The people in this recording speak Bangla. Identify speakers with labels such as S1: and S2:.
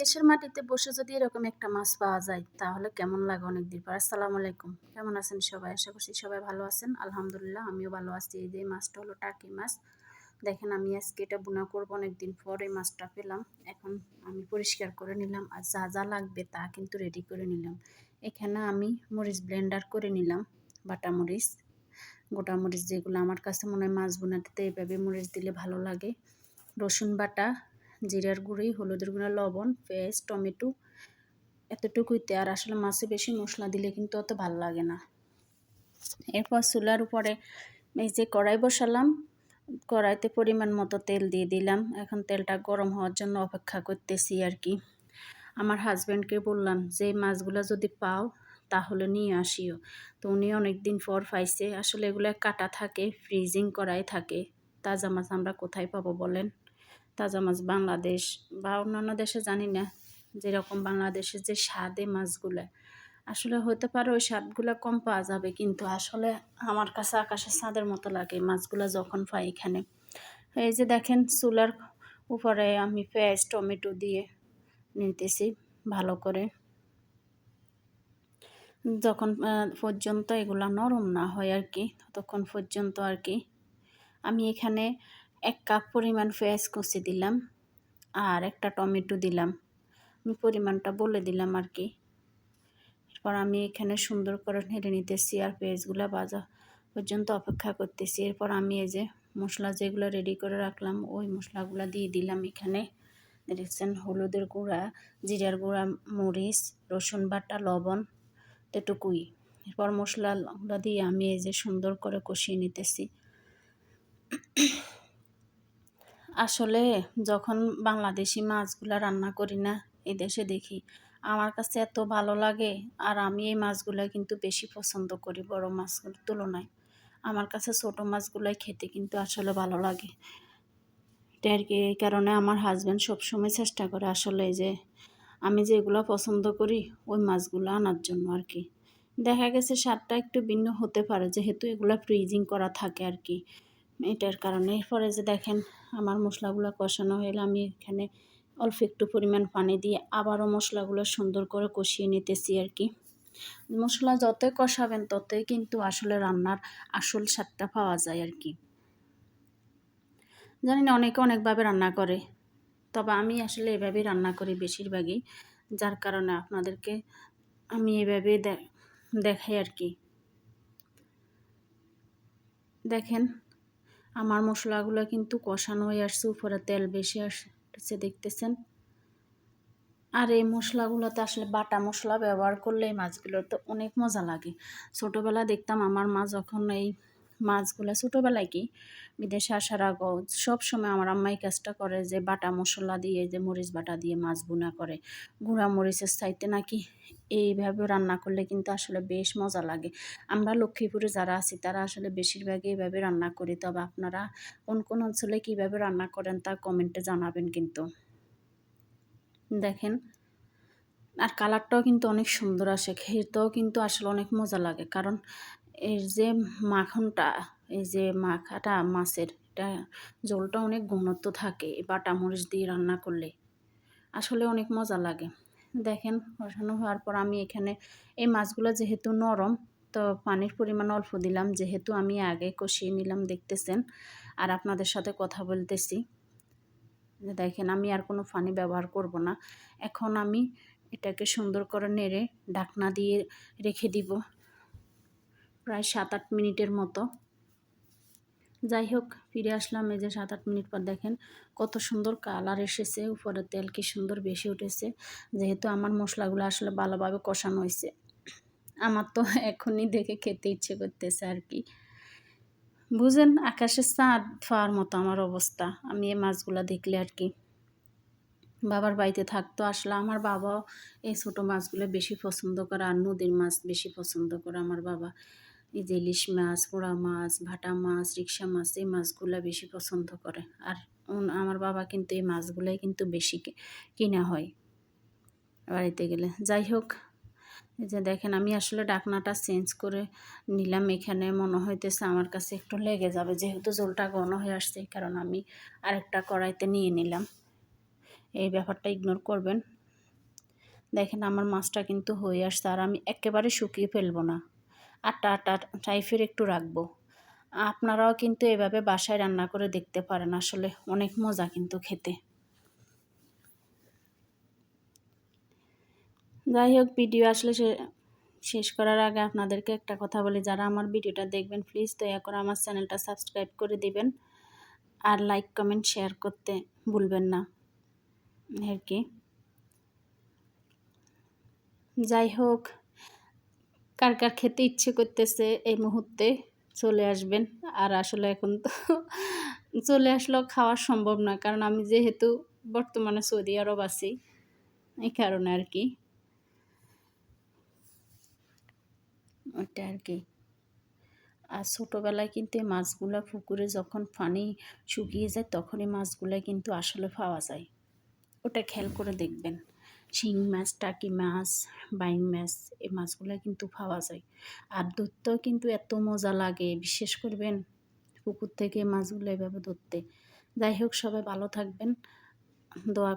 S1: বিদেশের মাটিতে বসে যদি এরকম একটা মাছ পাওয়া যায়, তাহলে কেমন লাগে অনেক দিন পর? আসসালামু আলাইকুম। কেমন আছেন সবাই? আশা করছি সবাই ভালো আছেন। আলহামদুলিল্লাহ, আমিও ভালো আছি। এই যে মাছটা হলো টাকি মাছ। দেখেন আমি আজকে এটা বুনা করব, অনেকদিন পর এই মাছটা পেলাম। এখন আমি পরিষ্কার করে নিলাম আর যা যা লাগবে তা কিন্তু রেডি করে নিলাম। এখানে আমি মরিচ ব্লেন্ডার করে নিলাম, বাটা মরিচ। গোটা মরিচ যেগুলো আমার কাছে মনে হয় মাছ বোনাতে এইভাবে মরিচ দিলে ভালো লাগে। রসুন বাটা জিরার গুঁড়ি, হলুদের গুঁড়া, লবণ পেঁয়াজ টমেটো এতটুকুইতে আর আসলে মাছে বেশি মশলা দিলে কিন্তু অত ভালো লাগে না। এরপর চুলার উপরে এই যে কড়াই বসালাম, কড়াইতে পরিমাণ মতো তেল দিয়ে দিলাম। এখন তেলটা গরম হওয়ার জন্য অপেক্ষা করতেছি আর কি। আমার হাজব্যান্ডকে বললাম যে, মাছগুলো যদি পাও তাহলে নিয়ে আসিও। তো উনি অনেক দিন পর পাইছে। আসলে এগুলো কাটা থাকে ফ্রিজিং করাই থাকে। তাজা মাছ আমরা কোথায় পাবো বলেন? তাজা মাছ বাংলাদেশ বা অন্যান্য দেশে জানি না, যেরকম বাংলাদেশের যে স্বাদে মাছগুলো। আসলে হতে পারে ওই স্বাদগুলো কম পাওয়া যাবে, কিন্তু আসলে আমার কাছে আকাশের স্বাদের মতো লাগে মাছগুলো যখন পাই এখানে। এই যে দেখেন চুলার উপরে আমি পেঁয়াজ, টমেটো দিয়ে নিতেছি ভালো করে। যখন পর্যন্ত এগুলো নরম না হয় আর কি, ততক্ষণ পর্যন্ত আর কি। আমি এখানে এক কাপ পরিমাণ পেঁয়াজ কষে দিলাম আর একটা টমেটো দিলাম। আমি পরিমাণটা বলে দিলাম আর কি। এরপর আমি এখানে সুন্দর করে নেড়ে নিতেছি আর পেঁয়াজগুলো ভাজা পর্যন্ত অপেক্ষা করতেছি। এরপর আমি এই যে মশলা যেগুলো রেডি করে রাখলাম, ওই মশলাগুলো দিয়ে দিলাম এখানে। দেখছেন, হলুদের গুঁড়া, জিরার গুঁড়া, মরিচ, রসুন বাটা, লবণ এটুকুই এরপর মশলাগুলো দিয়ে আমি এই যে সুন্দর করে কষিয়ে নিতেছি। আসলে যখন বাংলাদেশি মাছগুলো রান্না করি না, এই দেশে দেখি আমার কাছে এত ভালো লাগে আর আমি এই মাছগুলো কিন্তু বেশি পছন্দ করি বড় মাছগুলোর তুলনায়। আমার কাছে ছোট মাছগুলোই খেতে কিন্তু আসলে ভালো লাগে। এটা আর কি এই কারণে আমার হাজব্যান্ড সবসময় চেষ্টা করে আসলে যে আমি যেগুলো পছন্দ করি ওই মাছগুলো আনার জন্য আর কি। দেখা গেছে স্বাদটা একটু ভিন্ন হতে পারে, যেহেতু এগুলো ফ্রিজিং করা থাকে আর কি। এটার কারণে। এরপরে যে দেখেন, আমার মশলাগুলো কষানো হলে আমি এখানে অল্প একটু পরিমাণ পানি দিয়ে আবারও মশলাগুলো সুন্দর করে কষিয়ে নিতেছি আর কি। মশলা যতই কষাবেন, ততই কিন্তু আসলে রান্নার আসল স্বাদটা পাওয়া যায় আর কি। জানি না, অনেকে অনেকভাবে রান্না করে, তবে আমি আসলে এভাবেই রান্না করি বেশিরভাগই, যার কারণে আপনাদেরকে আমি এভাবে দেখাই আর কি। দেখেন আমার মশলাগুলো কিন্তু কষানো হয়ে আসছে, উপরে তেল বেশি আসছে দেখতেছেন। আর এই মশলাগুলোতে আসলে বাটা মশলা ব্যবহার করলে এই তো অনেক মজা লাগে। ছোটোবেলা দেখতাম আমার মা যখন এই মাছগুলো ছোটোবেলায় কি বিদেশে আসার আগেও সবসময় আমার আম্মাই কাজটা করে যে বাটা মশলা দিয়ে, যে মরিচ বাটা দিয়ে মাছ বোনা করে। গুঁড়া মরিচের চাইতে নাকি এইভাবে রান্না করলে কিন্তু আসলে বেশ মজা লাগে। আমরা লক্ষ্মীপুরে যারা আছি, তারা আসলে বেশিরভাগই এইভাবে রান্না করি। তবে আপনারা কোন কোন অঞ্চলে কীভাবে রান্না করেন তা কমেন্টে জানাবেন কিন্তু। দেখেন, আর কালারটাও কিন্তু অনেক সুন্দর আসে, খেতেও কিন্তু আসলে অনেক মজা লাগে। কারণ এর যে মাখনটা, এই যে মাখাটা, মাছের এটা, জলটা অনেক ঘনত্ব থাকে বাটা মরিচ দিয়ে রান্না করলে। আসলে অনেক মজা লাগে। দেখেন, বসানো হওয়ার পর আমি এখানে, এই মাছগুলো যেহেতু নরম, তো পানির পরিমাণ অল্প দিলাম। যেহেতু আমি আগে কষিয়ে নিলাম, দেখতেছেন? আর আপনাদের সাথে কথা বলতেছি। দেখেন, আমি আর কোনো পানি ব্যবহার করব না। এখন আমি এটাকে সুন্দর করে নেড়ে ডাকনা দিয়ে রেখে দিব। প্রায় সাত আট মিনিটের মতো। যাই হোক ফিরে আসলাম এই যে সাত আট মিনিট পর দেখেন কত সুন্দর কালার এসেছে, উপরে তেল কি সুন্দর বেশি উঠেছে। যেহেতু আমার মশলাগুলো আসলে ভালোভাবে কষানো হয়েছে, আমার তো এখনই দেখে খেতে ইচ্ছে করতেছে আর কি। বুঝেন আকাশের চাঁদ পাওয়ার মতো আমার অবস্থা, আমি এই মাছগুলো দেখলে আর কি। বাবার বাড়িতে থাকতো, আসলে আমার বাবাও এই ছোটো মাছগুলো বেশি পছন্দ করে আর নদীর মাছ বেশি পছন্দ করে আমার বাবা। এই যে ইলিশ মাছ, পোড়া মাছ, ভাটা মাছ, রিক্সা মাছ, এই মাছগুলো বেশি পছন্দ করে। আর আমার বাবা কিন্তু এই মাছগুলোই কিন্তু বেশি কিনা হয় বাড়িতে গেলে। যাই হোক যে দেখেন, আমি আসলে ডাকনাটা চেঞ্জ করে নিলাম এখানে। মনে হইতেছে আমার কাছে একটু লেগে যাবে, যেহেতু জলটা ঘন হয়ে আসছে কারণ আমি আরেকটা কড়াইতে নিয়ে নিলাম। এই ব্যাপারটা ইগনোর করবেন। দেখেন, আমার মাছটা কিন্তু হয়ে আসছে, আর আমি একেবারে শুকিয়ে ফেলব না। আটা আটা টাইপের একটু রাখব। আপনারাও কিন্তু এভাবে বাসায় রান্না করে দেখতে পারেন, আসলে অনেক মজা কিন্তু খেতে। যাই হোক, ভিডিও আসলে শেষ করার আগে আপনাদেরকে একটা কথা বলি, যারা আমার ভিডিওটা দেখবেন প্লিজ দয়া করে আমার চ্যানেলটা সাবস্ক্রাইব করে দিবেন। আর লাইক কমেন্ট শেয়ার করতে ভুলবেন না। আর কি। যাই হোক। কার কার খেতে ইচ্ছে করতেছে এই মুহূর্তে চলে আসবেন। আর আসলে এখন তো চলে আসলেও খাওয়া সম্ভব না কারণ আমি যেহেতু বর্তমানে সৌদি আরব আছি, এই কারণে আর কি। ওইটা আর কি। আর ছোটোবেলায় কিন্তু এই মাছগুলো পুকুরে যখন পানি শুকিয়ে যায়, তখনই মাছগুলো কিন্তু আসলে পাওয়া যায়। ওটা খেয়াল করে দেখবেন। শিং মাছ, টাকি মাছ বাইং মাছ এই মাছগুলো কিন্তু পাওয়া যায়। আর ধরতেও কিন্তু এত মজা লাগে, বিশ্বাস করবেন? পুকুর থেকে মাছগুলো এভাবে ধরতে। যাই হোক, সবাই ভালো থাকবেন। দোয়া